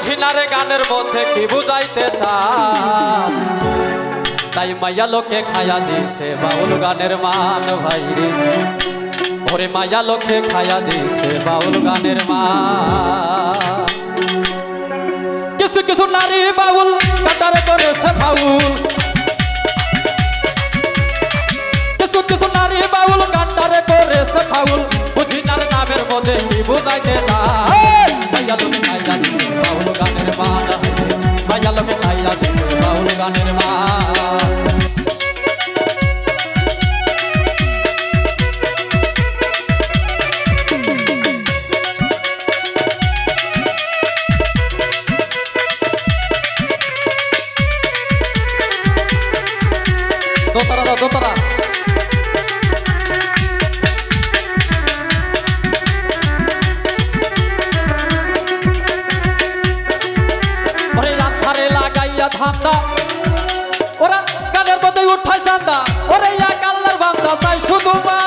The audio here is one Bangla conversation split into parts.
বুঝি না রে গানের মধ্যে কি বুঝাইতে তাই মাইয়া লোকে খায়া দিছে, বাউল গানের মান ভাই ওরে মাইয়া লোকে খায়া দিছে, বাউল গানের মান। কিছু কিছু নারী বাউল উঠাই চান্দা ওরে এক আল্লাহর বান্দা তাই শুধু মা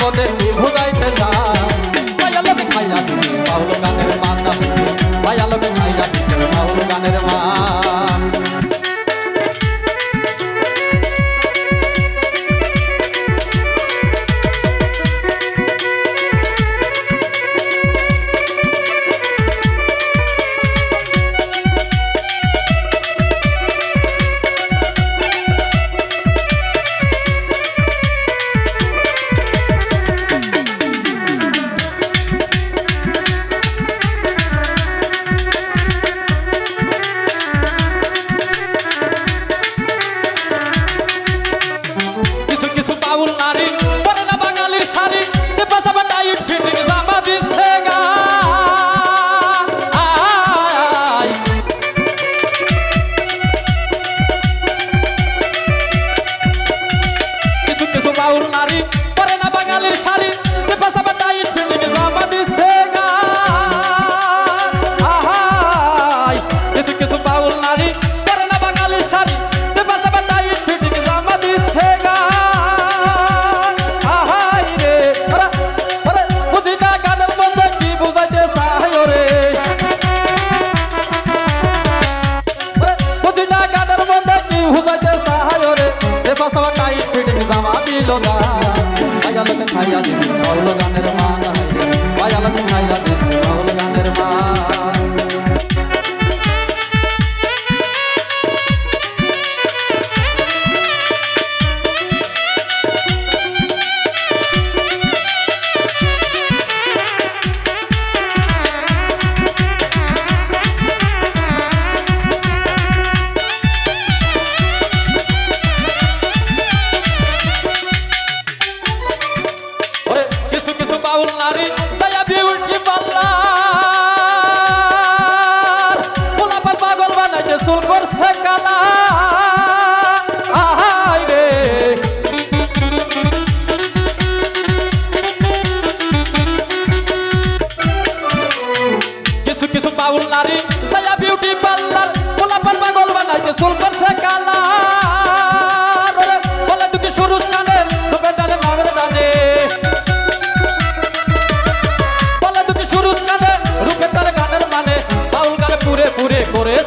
পদে নিভুদাইতে যা। Nhỏ nhỏ nhẹ.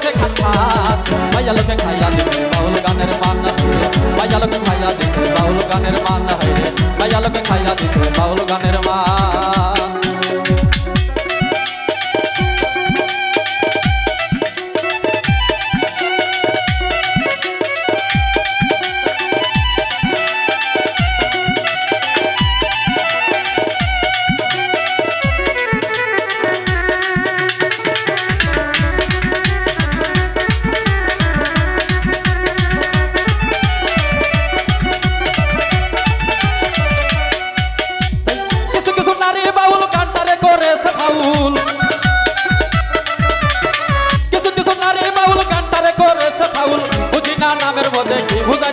লোকে খাতা মায়া লোকে খাইয়া দেখি বুঝাইতে